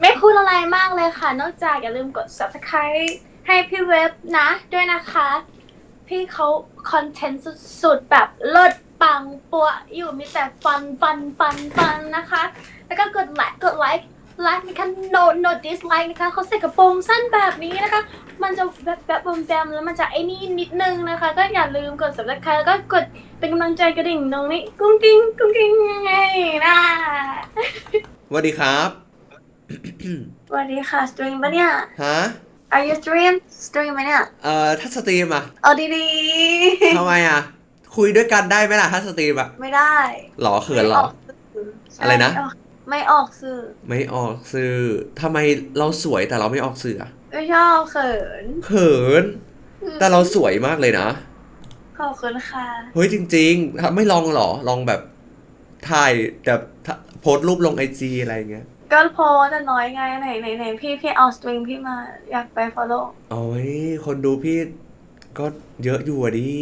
ไม่พูดอะไรมากเลยค่ะ นอกจากอย่าลืมกด subscribe ให้พี่เว็บนะ ด้วยนะคะ พี่เขาคอนเทนต์สุดๆ แบบเลิศปังปัวอยู่มีแต่ฟันฟันฟันฟันนะคะ แล้วก็กดไลค์กดไลค์ไลค์นะคะ no no dislike นะคะเขาใส่กระโปรงสั้นแบบนี้นะคะ มันจะแบบแบบแบมๆแล้วมันจะไอ้นี่นิดนึงนะคะ ก็อย่าลืมกด subscribe แล้วก็กดเป็นกำลังใจกระดิ่งตรงนี้กุ้งกิ้งกุ้งกิ้งไงนะสวัสดีครับ สวัสดีค่ะสตรีมปะเนี่ย ฮะ Are you stream สตรีมไหมเนี่ย เอ่อถ้าสตรีมอะเอาดีทำไมอะ คุยด้วยกันได้ไหมล่ะถ้าสตรีมอะๆ ไม่ได้หรอเขินหรอใช่อะไรนะ ไม่ออกสื่อไม่ออกสื่อทำไมเราสวยแต่เราไม่ออกสื่ออะไม่ชอบเขินเขิน แต่เราสวยมากเลยนะ ขอบคุณค่ะ เฮ้ยจริงๆถ้าไม่ลองหรอ ลองแบบถ่ายแบบถ้าโพสต์รูปลงไอจีอะไรอย่างเงี้ย ก็โพสต์แต่น้อยไงไหนไหนไหนพี่พี่เอาสตรีมพี่มาอยากไป follow โอ้ยคนดูพี่ก็เยอะอยู่อะดิ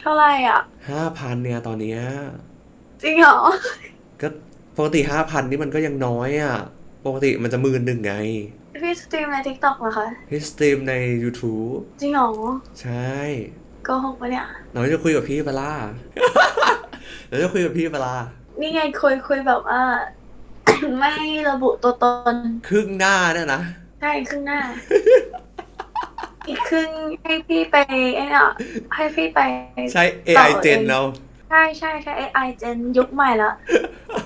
เท่าไหร่อะ ห้าพันเนี่ยตอนเนี้ย จริงเหรอ ก็ปกติห้าพันนี่มันก็ยังน้อยอะ ปกติมันจะหมื่นหนึ่งไงพี่สตรีมใน TikTok เหรอคะพี่สตรีมใน YouTube จริงเหรอใช่โกหกปะเนี่ยน้องจะคุยกับพี่ปะล่าเราจะคุยกับพี่ปะล่านี่ไงคุยคุยแบบว่า ไม่ระบุตัวตน ครึ่งหน้าเนี่ยนะ ใช่ครึ่งหน้า อีกครึ่งให้พี่ไปไอ้เนี่ยให้พี่ไป ใช้ต่อ AI เอง Gen เราใช่ใช่ใช้ AI Gen ยุคใหม่แล้ว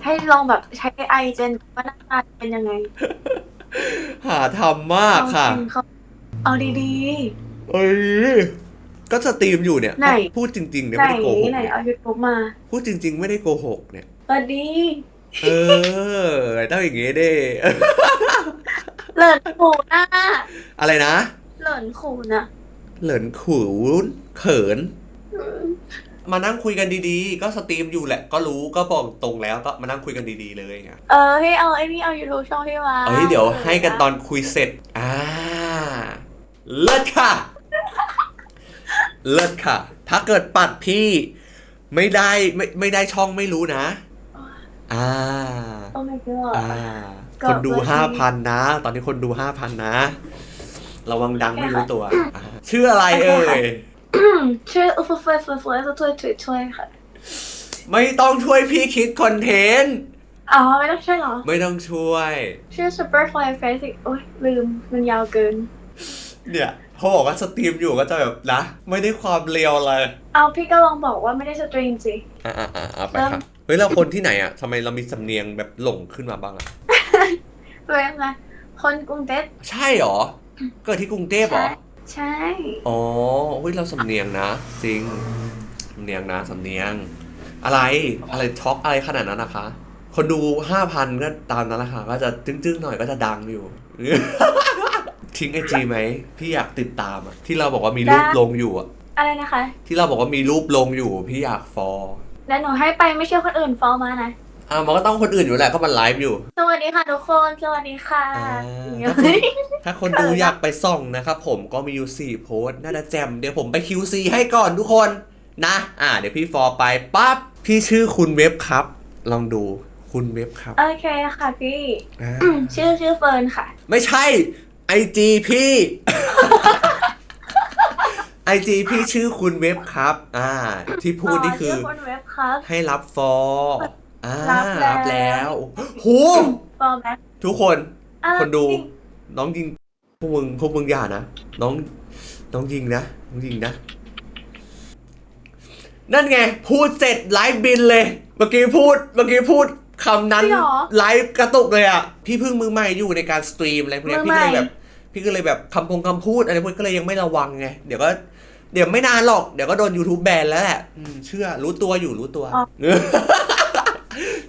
ให้ลองแบบใช้ AI Gen ว่าหน้าตาเป็นยังไงหาทำมากค่ะ เอาจริงเขาเอาดีเอ้ย ก็สตรีมอยู่เนี่ย ไหน พูดจริงๆๆเนี่ยไหนไม่ได้โกหกไหนเนี่ยเอายูทูบมาพูดจริง ๆ ไม่ได้โกหกเนี่ย สวัสดี เออต้องอย่างงี้ดิเหลินขู่หน้าอะไรนะ เหลินขู่นะเหลินขุนเขินอืมมานั่งคุยกันดีๆ ก็สตรีมอยู่แหละ ก็รู้ก็บอกตรงแล้วก็มานั่งคุยกันดีๆเลยไงเออให้เอาไอ้นี่เอายูทูบช่องพี่มาเอ้ยเดี๋ยวให้กันตอนคุยเสร็จ อ่า เลิศค่ะ เลิศค่ะ ถ้าเกิดปัดพี่ ไม่ได้ไม่ไม่ได้ช่องไม่รู้นะ อ่า โอ้ my god อ่า ก็คนดูเพื่อที่ห้าพันนะ ตอนนี้คนดูห้าพันนะ ระวังดังไม่รู้ตัวอ่าชื่ออะไรเอ่ยชื่ออุฟเฟยเฟยเฟยช่วยช่วยช่วยค่ะ ไม่ต้องช่วยพี่คิดคอนเทนต์ อ๋อ ไม่ต้องใช่เหรอ ไม่ต้องช่วย ชื่อ Superfly Face โอ้ยลืม มันยาวเกิน เนี่ยเขาบอกว่าสตรีมอยู่ก็จะแบบนะ ไม่ได้ความเร็วเลย เอาพี่ก็ลองบอกว่าไม่ได้สตรีมสิ อ่าอ่าอ่าเอาไปเริ่มครับเฮ้ยเราคนที่ไหนอะทำไมเรามีสำเนียงแบบหลงขึ้นมาบ้างอะเว็บนะคนกรุงเทพใช่เหรอ เกิดที่กรุงเทพเหรอ ใช่ อ๋อเฮ้ยเราสำเนียงนะจริงสำเนียงนะสำเนียง อะไรอะไรช็อกอะไรขนาดนั้นนะคะ คนดูห้าพันก็ตามนั้นแหละค่ะก็จะจึ้งๆหน่อยก็จะดังอยู่ ทิ้งไอจีไหมพี่อยากติดตามอะที่เราบอกว่ามีรูปลงอยู่อะอะไรนะคะ ที่เราบอกว่ามีรูปลงอยู่พี่อยากฟอล แล้วหนูให้ไปไม่เชื่อคนอื่นฟอลมานะ อ่ามันก็ต้องคนอื่นอยู่แหละก็มันไลฟ์อยู่ สวัสดีค่ะทุกคน สวัสดีค่ะอ่า อย่างเงี้ยถ้าคนดูอยากไปส่องนะครับผมก็มีอยู่ 4 โพสต์น่าจะแจมเดี๋ยวผมไป QC ให้ก่อนทุกคนนะ อ่า เดี๋ยวพี่ฟอร์ไปปั๊บพี่ชื่อคุณเว็บครับ ลองดูคุณเว็บครับโอเคค่ะพี่อ่าชื่อชื่อเฟิร์นค่ะ ไม่ใช่ IG พี่ IG พี่ชื่อคุณเว็บครับ อ่า ที่พูดนี่คือ ชื่อคนเว็บครับ ให้รับฟอร์อ่ารับแล้วโหฟอร์แบ็คทุกคน อะคนดู จริงน้องยิงพวกมึงพวกมึงอย่านะ น้อง น้องยิงนะน้องยิงนะ นั่นไง พูดเสร็จไลฟ์บินเลย เมื่อกี้พูด เมื่อกี้พูดคำนั้น จริงเหรอ ไลฟ์กระตุกเลยอะ พี่เพิ่งมือใหม่อยู่ในการสตรีมอะไรพวกเนี้ยมืพี่อก็ใหม่ เลยแบบ พี่ก็เลยแบบคำพงคำพูดอะไรพวกนี้ก็เลยยังไม่ระวังไง เดี๋ยวก็เดี๋ยวไม่นานหรอก เดี๋ยวก็โดน YouTube แบนแล้วแหละอืมเชื่อ รู้ตัวอยู่รู้ตัว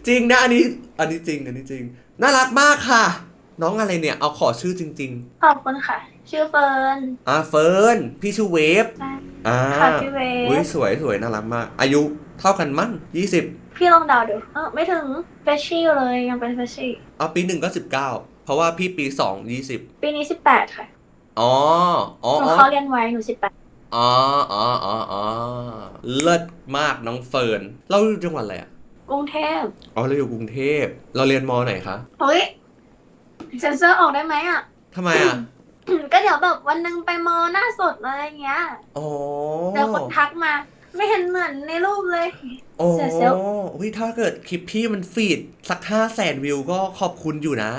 จริงนะอันนี้ อันนี้จริง อันนี้จริง น่ารักมากค่ะ น้องอะไรเนี่ย เอาขอชื่อจริงขอบคุณค่ะ ชื่อเฟิร์นๆอ่าเฟิร์น พี่ชื่อเวฟใช่อ่าค่ะพี่เวฟอุ้ยสวยสวยน่ารักมาก อายุเท่ากันมั้งยี่สิบพี่ลองเดาดู เออไม่ถึงเฟชชี่เลยยังเป็นเฟชชี่เอาปีหนึ่งก็สิบเก้าเพราะว่าพี่ปีสองยี่สิบปีนี้สิบแปดค่ะอ๋ออ๋อหนูอ๋อ เข้าเรียนไว้หนูสิบแปดอ๋ออ๋ออ๋ออ๋อเลิศมากน้องเฟิร์น เราอยู่จังหวัดอะไรอะ กรุงเทพอ๋อ เราอยู่กรุงเทพ เราเรียนมอไหนคะเฮ้ยเซนเซอร์ออกได้ไหมอะ ทำไมอะ ก็เดี๋ยวแบบวันหนึงไปมอหน้าสดอะไรอย่างเงี้ยโอ้เดี๋ยวคนทักมา ไม่เห็นเหมือนในรูปเลย โอ้เสียเซลล์ วิถ้าเกิดคลิปพี่มันฟีดสักห้าแสนวิวก็ขอบคุณอยู่นะ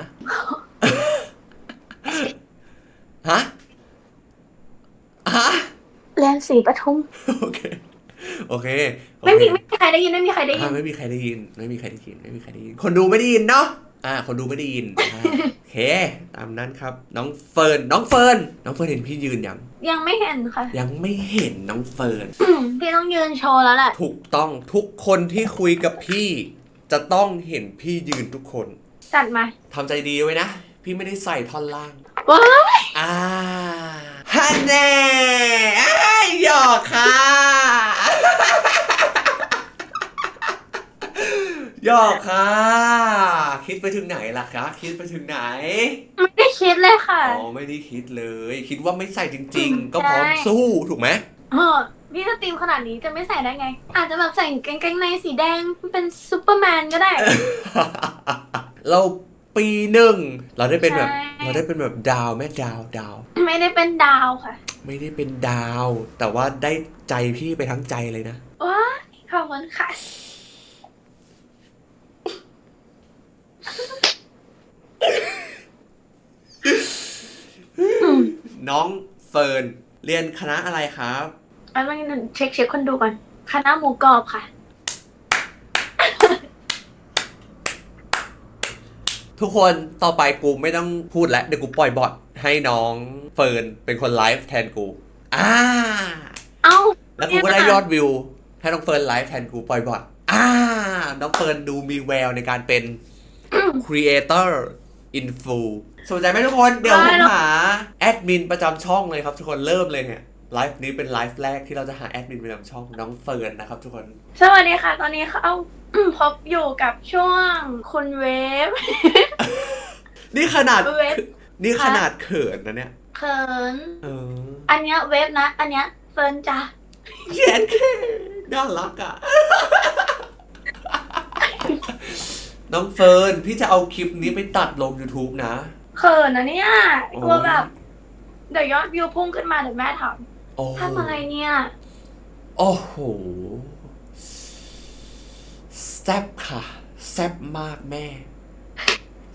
ฮะ ฮะ แรงสีปทุม โอเค โอเคโอเคไม่มีไม่มีใครได้ยินไม่มีใครได้ยิอ่าน ไม่มีใครได้ยิน ไม่มีใครได้ยิน ไม่มีใครได้ยิน คนดูไม่ได้ยินเนาะ อ่า คนดูไม่ได้ยินอ่าโอเค ตามนั้นครับ น้องเฟิร์น น้องเฟิร์น น้องเฟิร์นเห็นพี่ยืนยัง ยังไม่เห็นค่ะ ยังไม่เห็นน้องเฟิร์น พี่ต้องยืนโชว์แล้วแหละ ถูกต้องทุกคนที่คุยกับพี่ จะต้องเห็นพี่ยืนทุกคน จัดมา ทำใจดีไว้นะ พี่ไม่ได้ใส่ท่อนล่าง ว้ายอ่าฮันแน่อ้ายหยอกค่ะ ห ยอกค่ะ คิดไปถึงไหนล่ะคะ คิดไปถึงไหน ไม่ได้คิดเลยค่ะ อ๋อไม่ได้คิดเลย คิดว่าไม่ใส่จริง ๆ ก็ใช่พร้อมสู้ถูกไหมเออพี่สตรีมขนาดนี้จะไม่ใส่ได้ไง อาจจะแบบใส่กางเกงในสีแดงเป็นซูเปอร์แมนก็ได้ เราปีหนึ่งเราได้เป็นแบบ ใช่ เราได้เป็นแบบดาวแม่ดาวดาว ไม่ได้เป็นดาวค่ะไม่ได้เป็นดาว แต่ว่าได้ใจพี่ไปทั้งใจเลยนะ ว้ายขอบคุณค่ะ น้องเฟิร์นเรียนคณะอะไรครับ อันนี้เช็คเช็คคนดูก่อนคณะหมูกรอบค่ะ ทุกคนต่อไปกูไม่ต้องพูดแล้วเดี๋ยวกูปล่อยบอทให้น้องเฟิร์นเป็นคนไลฟ์แทนกูอ่าเอ้าแล้วกูก็ได้ยอดวิว ให้น้องเฟิร์นไลฟ์แทนกูปล่อยบอทอ่าน้องเฟิร์นดูมีแววในการเป็น Creator Info สนใจไหมทุกคนเดี๋ยวผมหาแอดมินประจำช่องเลยครับทุกคนเริ่มเลยเนี่ยไลฟ์นี้เป็นไลฟ์แรกที่เราจะหาแอดมินประจำช่องน้องเฟิร์นนะครับทุกคน สวัสดีค่ะ ตอนนี้เขาพบอยู่กับช่วงคุณเวฟ นี่ขนาด เวฟ นี่ขนาดเขินนะเนี่ย เขินเอออันเนี้ยเวฟนะ อันเนี้ยเฟิร์นจ้ะเย็นแค่น่ารักอะ น้องเฟิร์นพี่จะเอาคลิปนี้ไปตัดลง YouTube นะ เขินนะเนี่ยโอ้กลัวแบบเดี๋ยวยอดวิวพุ่งขึ้นมาเดี๋ยวแม่ถามโอ้ทำอะไรเนี่ย โอ้โหแซบค่ะ แซบมากแม่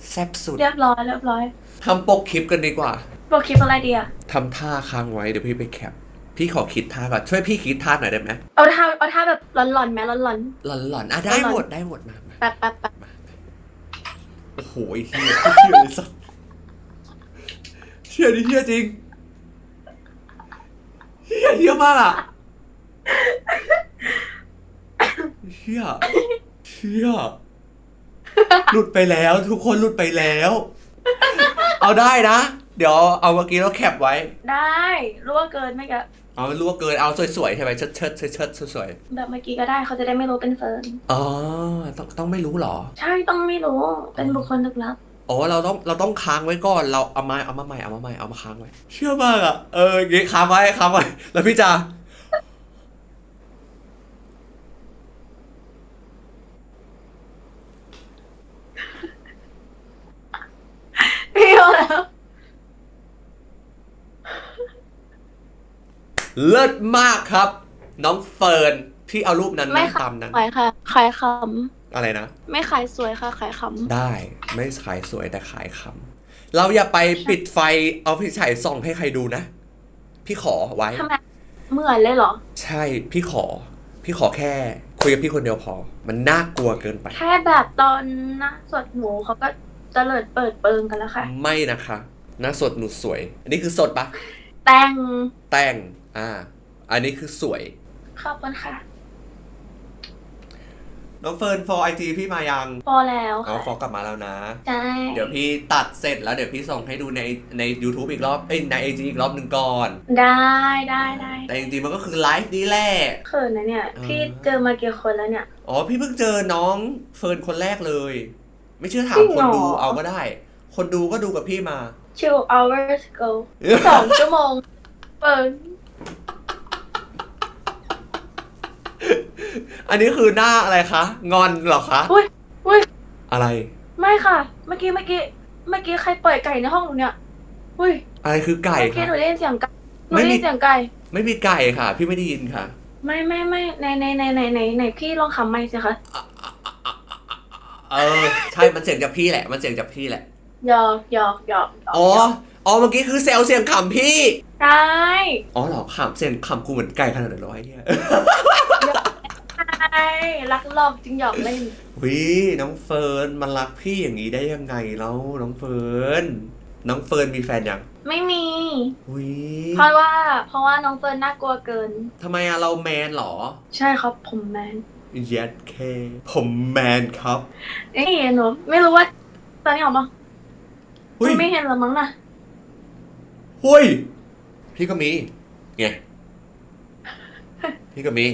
แซบสุดเรียบร้อยเรียบร้อยทำปกคลิปกันดีกว่าบอกคลิปอะไรดีอะทำท่าค้างไว้เดี๋ยวพี่ไปแคป พี่ขอคิดท่าก่อนช่วยพี่คิดท่าหน่อยได้ไหมเอาท่าเอาท่าแบบหลอนๆไหมหลอนหล่อนๆอะได้หมดได้หมดมามาๆแป๊บแป๊บแป๊บมาโอ้โหไอ้เฮียเฮียเลยสัส เฮียดิเฮียจริงเฮียเฮียมากอะเฮียเฮียหลุดไปแล้ว ทุกคนหลุดไปแล้ว เอาได้นะ เดี๋ยวเอาเมื่อกี้เราแคปไว้ ได้รั่วเกินไหมกะเอาไม่รู้ว่าเกินเอาสวยๆใช่ไหมเชิดเชิดเชิดเชิดสวยแบบเมื่อกี้ก็ได้เขาจะได้ไม่รู้เป็นเฟิร์นๆอ๋อต้องต้องไม่รู้เหรอ ใช่ต้องไม่รู้เป็นบุคคลลึกลับ อ๋อเราต้องเราต้องค้างไว้ก่อนเราเอามาเอามาใหม่เอามาใหม่เอามาค้างไว้ เชื่อมากอะเอออย่างงี้ค้างไว้ค้างไว้แล้วพี่จะพี่เอาแล้วเลิศมากครับ น้องเฟิร์นที่เอารูปนั้นไม่นั้นค่ะตามนั้นขายค่ะขายค อะไรนะำไม่ขายสวยค่ะขายคได้ไม่ขายสวยแต่ขายคำเราอย่าไปปิดไฟเอาพี่ฉายส่องให้ใครดูนะ พี่ขอไว้ำทำไมเหมือนเลยเหรอ ใช่พี่ขอ พี่ขอแค่ คุยกับพี่คนเดียวพอ มันน่ากลัวเกินไป แค่แบบตอนหนะสดหมูเขาก็เตลิดเปิดเปิงกันแล้วค่ะ ไม่นะคะหน้าสดหนูสวย อันนี้คือสดปะแต่งแต่งอ่า อันนี้คือสวย ขอบคุณค่ะ น้องเฟิร์นฟอไอจีพี่มายังพอแล้วเอาค่ะฟอกลับมาแล้วนะ ใช่เดี๋ยวพี่ตัดเสร็จแล้วเดี๋ยวพี่ส่งให้ดูในใน YouTube อีกรอบเอ้ยในไอจีอีกรอบหนึ่งก่อน ได้ได้ได้แต่จริงๆมันก็คือไลฟ์นี้แหละ เขินนะเนี่ย อ่า พี่เจอมากี่คนแล้วเนี่ย อ๋อพี่เพิ่งเจอน้องเฟิร์นคนแรกเลย ไม่เชื่อถามจริงคนดูเหรอเอาก็ได้ คนดูก็ดูกับพี่มา two hours ago สองชั่วโมงเปิด อันนี้คือหน้าอะไรคะ งอนเหรอคะ อุ้ยอุ้ยอะไร ไม่ค่ะ เมื่อกี้เมื่อกี้เมื่อกี้ใครปล่อยไก่ในห้องหนูเนี่ย อุ้ยอะไรคือไก่เมื่อกี้ค่ะหนูได้ยินเสียงไก่หนูไม่ได้มี ยินเสียงไก่ ไม่มีไก่ค่ะ พี่ไม่ได้ยินค่ะ ไม่ไม่ไม่ในในในในในในพี่ลองขำไม่สิคะเออ ใช่ มันเสียงจากพี่แหละ มันเสียงจากพี่แหละ หยอกหยอกหยอกหยอกอ๋อหยอกอ๋อ เมื่อกี้คือเซลเสียงขำพี่ ใช่อ๋อเหรอขำเสียงขำกูเหมือนไก่ขนาดนั้นเหรอไอ้เนี่ยใช่ รักหลอกจึงหยอกเล่นวิน้องเฟิร์นมันรักพี่อย่างนี้ได้ยังไงแล้วน้องเฟิร์นน้องเฟิร์นมีแฟนยังไม่มีวิเพราะว่าเพราะว่าน้องเฟิร์นน่ากลัวเกินทำไมอะเราแมนเหรอ ใช่ครับผมแมนเย็ดเคผมแมนครับเอ้ยหนูไม่รู้ว่าตอนนี้ออกมาเฮ้ยไม่เห็นหรอมั้งนะเฮ้ย พี่ก็มีไงพี่ก็มี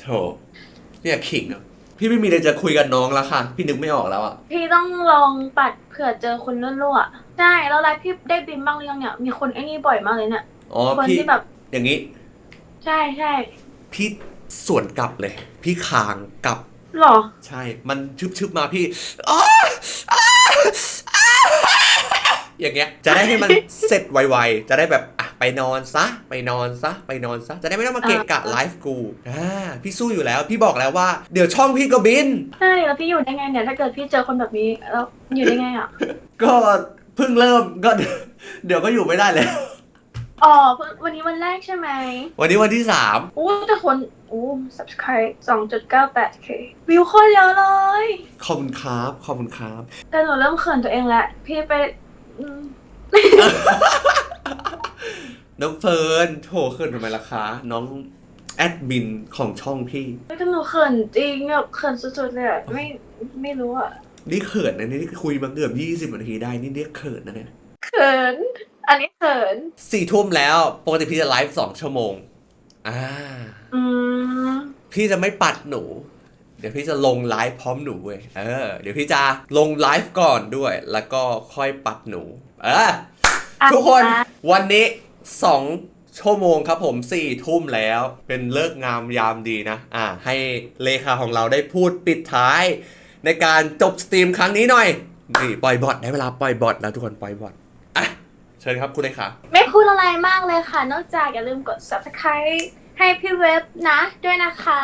โถ เนี่ยขิงอะพี่ไม่มีอะไรจะคุยกับน้องแล้วค่ะ พี่นึกไม่ออกแล้วอะพี่ต้องลองปัดเผื่อเจอคนรั่วๆใช่แล้วไลฟ์พี่ได้บินบ้างหรือยังเนี่ย มีคนไอ้นี่บ่อยมากเลยเนี่ย อ๋อคนพี่ที่แบบอย่างนี้ ใช่ใช่พี่สวนกลับเลย พี่คางกลับ หรอ ใช่ มันชึบชึบๆมาพี่อ้าอ้าอ้าอย่างเงี้ย จะได้ให้มันเสร็จไวๆ จะได้แบบอะ ไปนอนซะ ไปนอนซะ ไปนอนซะ จะได้ไม่ต้องมาเกะกะไลฟ์กูอ่าพี่สู้อยู่แล้ว พี่บอกแล้วว่าเดี๋ยวช่องพี่ก็บิน ใช่แล้วพี่อยู่ได้ไงเนี่ยถ้าเกิดพี่เจอคนแบบนี้แล้วอยู่ได้ไงอะ ก็เพิ่งเริ่มก็เดี๋ยวก็อยู่ไม่ได้แล้ว อ๋อเพิ่งวันนี้วันแรกใช่ไหม วันนี้วันที่สามอู้แต่คนอู้ subscribe 2.98k วิวโคตรเยอะเลย ขอบคุณครับ ขอบคุณครับ แต่หนูเริ่มเขินตัวเองแล้วพี่ไปอืม น้องเฟิร์นโถขึ้นทำไมล่ะคะ น้องแอดมินของช่องพี่แต่หนูเขินจริงแบบเขินสุดๆเลยอะไม่ไม่รู้อะนี่เขินนะเนี่ยนี่คุยมาเกือบยี่สิบนาทีได้นี่เรียกเขินนะเนี่ยเขิน อันนี้เขินสี่ทุ่มแล้วปกติพี่จะไลฟ์สองชั่วโมง อ่า อืมพี่จะไม่ปัดหนู เดี๋ยวพี่จะลงไลฟ์พร้อมหนูเว้ยเออ เดี๋ยวพี่จะลงไลฟ์ก่อนด้วย แล้วก็ค่อยปัดหนู เอออะ ทุกคนอะวันนี้สองชั่วโมงครับผมสี่ทุ่มแล้วเป็นเลิกงามยามดีนะ อ่า ให้เลขาของเราได้พูดปิดท้าย ในการจบสตรีมครั้งนี้หน่อยนี่ปล่อยบอทได้เวลาปล่อยบอทแล้วทุกคนปล่อยบอทอะเชิญครับคุณเลขาไม่พูดอะไรมากเลยค่ะ นอกจากอย่าลืมกด subscribe ให้พี่เว็บนะ ด้วยนะคะ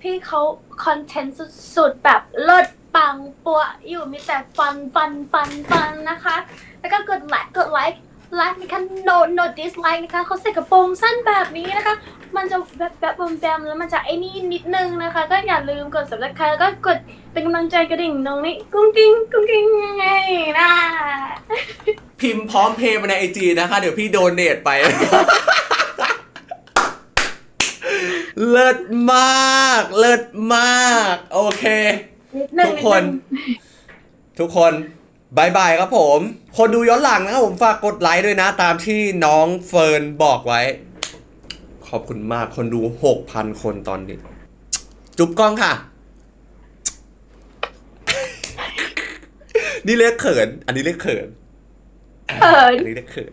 พี่เขาคอนเทนต์สุดๆ แบบเลิศ ปังปัวอยู่มีแต่ฟันฟันฟันฟันนะคะ แล้วก็กดไลค์กดไลค์ไลค์นะคะ no no dislike นะคะเขาใส่กระโปรงสั้นแบบนี้นะคะ มันจะแบบแบบบมแบมแล้วมันจะไอ้นี่นิดนึงนะคะ ก็อย่าลืมกด subscribe แล้วก็กดเป็นกำลังใจกระดิ่งตรงนี้กุ้งกิ้งกุ้งกิ้งไงนะพิมพ์พร้อมเพย์มาในไอจีนะคะ เดี๋ยวพี่โดเนทไป เลิศมาก เลิศมาก โอเค ทุกคนดงทุกคนบายบายครับผม คนดูย้อนหลังนะครับผมฝากกดไลค์ด้วยนะ ตามที่น้องเฟิร์นบอกไว้ ขอบคุณมากคนดู6,000คนตอนนี้ จุ๊บกล้องค่ะ นี่เรียกเขิน อันนี้เรียกเขินเขินอันนี้เรียกเขิน